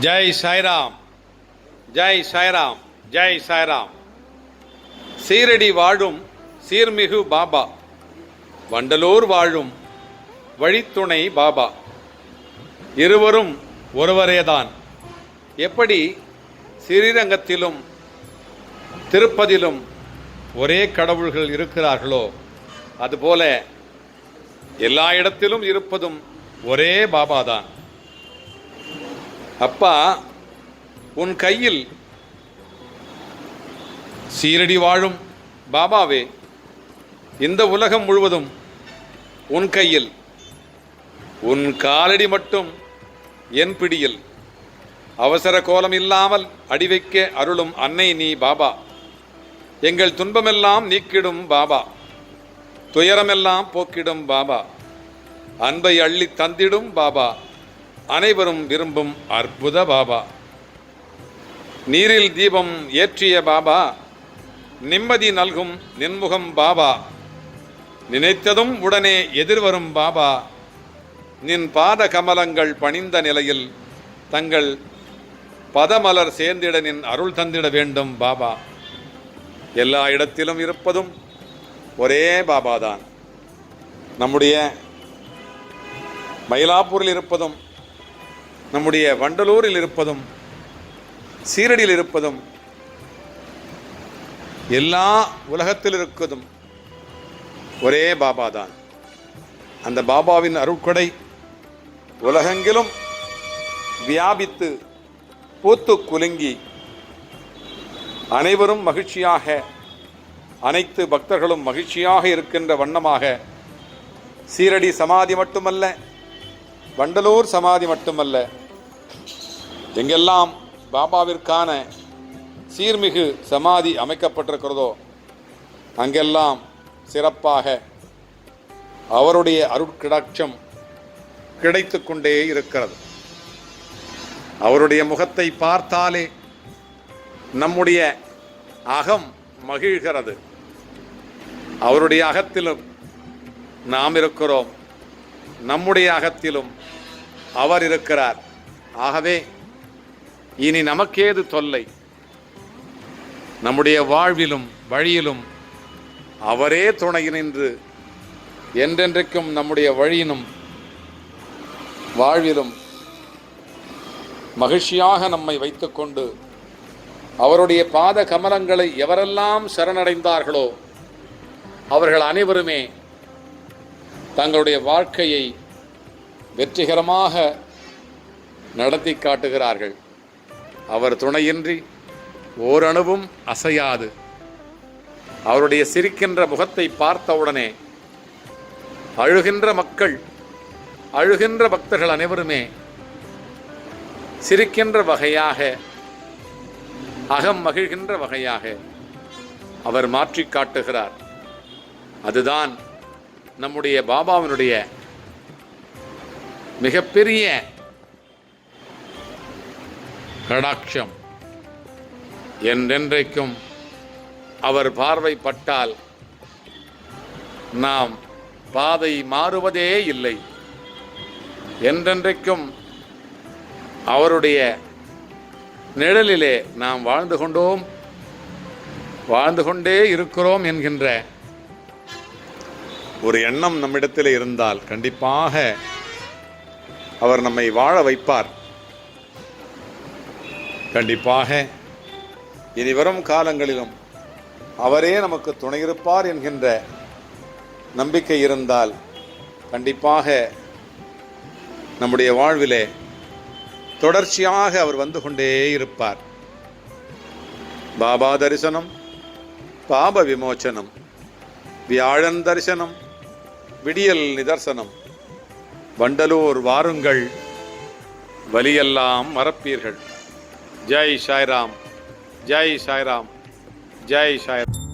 ஜெய் சாய்ராம். ஜெய் சாய்ராம். ஜெய் சாய்ராம். சீரடி வாழும் சீர்மிகு பாபா. வண்டலூர் வாழும் வழித்துணை பாபா. இருவரும் ஒருவரேதான். எப்படி ஸ்ரீரங்கத்திலும் திருப்பதிலும் ஒரே கடவுள்கள் இருக்கிறார்களோ அதுபோல எல்லா இடத்திலும் இருப்பதும் ஒரே பாபாதான். அப்பா உன் கையில் சீரடி வாழும் பாபாவே இந்த உலகம் முழுவதும் உன் கையில் உன் காலடி மட்டும் என் பிடியில். அவசர கோலம் இல்லாமல் அடி வைக்க அருளும் அன்னை நீ பாபா. எங்கள் துன்பமெல்லாம் நீக்கிடும் பாபா. துயரமெல்லாம் போக்கிடும் பாபா. அன்பை அள்ளி தந்திடும் பாபா. அனைவரும் விரும்பும் அற்புத பாபா. நீரில் தீபம் ஏற்றிய பாபா நிம்மதி நல்கும் நின்முகம் பாபா. நினைத்ததும் உடனே எதிர்வரும் பாபா நின் பாத கமலங்கள் பணிந்த நிலையில் தங்கள் பதமலர் சேர்ந்திட நின் அருள் தந்திட வேண்டும் பாபா. எல்லா இடத்திலும் இருப்பதும் ஒரே பாபாதான். நம்முடைய மயிலாப்பூரில் இருப்பதும் நம்முடைய வண்டலூரில் இருப்பதும் சீரடியில் இருப்பதும் எல்லா உலகத்தில் இருக்கதும் ஒரே பாபா தான் அந்த பாபாவின் அருட்கொடை உலகெங்கிலும் வியாபித்து பூத்து குலுங்கி அனைவரும் மகிழ்ச்சியாக அனைத்து பக்தர்களும் மகிழ்ச்சியாக இருக்கின்ற வண்ணமாக சீரடி சமாதி மட்டுமல்ல வண்டலூர் சமாதி மட்டுமல்ல எங்கெல்லாம் பாபாவிற்கான சீர்மிகு சமாதி அமைக்கப்பட்டிருக்கிறதோ அங்கெல்லாம் சிறப்பாக அவருடைய அருட்கிடாட்சம் கிடைத்து கொண்டே இருக்கிறது. அவருடைய முகத்தை பார்த்தாலே நம்முடைய அகம் மகிழ்கிறது. அவருடைய அகத்திலும் நாம் இருக்கிறோம். நம்முடைய அகத்திலும் அவர் இருக்கிறார். ஆகவே இனி நமக்கேது தொல்லை? நம்முடைய வாழ்விலும் வழியிலும் அவரே துணை நின்று என்றென்றைக்கும் நம்முடைய வழியினும் வாழ்விலும் மகிழ்ச்சியாக நம்மை வைத்துக்கொண்டு அவருடைய பாத கமலங்களை எவரெல்லாம் சரணடைந்தார்களோ அவர்கள் அனைவருமே தங்களுடைய வாழ்க்கையை வெற்றிகரமாக நடத்தி காட்டுகிறார்கள். அவர் துணையின்றி ஓரணுவும் அசையாது. அவருடைய சிரிக்கின்ற முகத்தை பார்த்தவுடனே அழுகின்ற மக்கள் அழுகின்ற பக்தர்கள் அனைவருமே சிரிக்கின்ற வகையாக அகம் மகிழ்கின்ற வகையாக அவர் மாற்றி காட்டுகிறார். அதுதான் நம்முடைய பாபாவினுடைய மிகப்பெரிய கடாட்சம். என்றென்றைக்கும் அவர் பார்வைப்பட்டால் நாம் பாதை மாறுவதே இல்லை. என்றென்றைக்கும் அவருடைய நிழலிலே நாம் வாழ்ந்து கொண்டோம் வாழ்ந்து கொண்டே இருக்கிறோம் என்கின்ற ஒரு எண்ணம் நம்மிடத்தில் இருந்தால் கண்டிப்பாக அவர் நம்மை வாழ வைப்பார். கண்டிப்பாக. இனி வரும் காலங்களிலும் அவரே நமக்கு துணையிருப்பார் என்கின்ற நம்பிக்கை இருந்தால் கண்டிப்பாக நம்முடைய வாழ்விலே தொடர்ச்சியாக அவர் வந்து கொண்டே இருப்பார். பாபா தரிசனம் பாப விமோச்சனம் வியாழன் தரிசனம் விடியல் நிதர்சனம் வண்டலூர் வாருங்கள் வலியெல்லாம் மறப்பீர்கள். ஜெய் சாய்ராம் ஜெய் சாய்ராம் ஜெய் சாய்ராம்.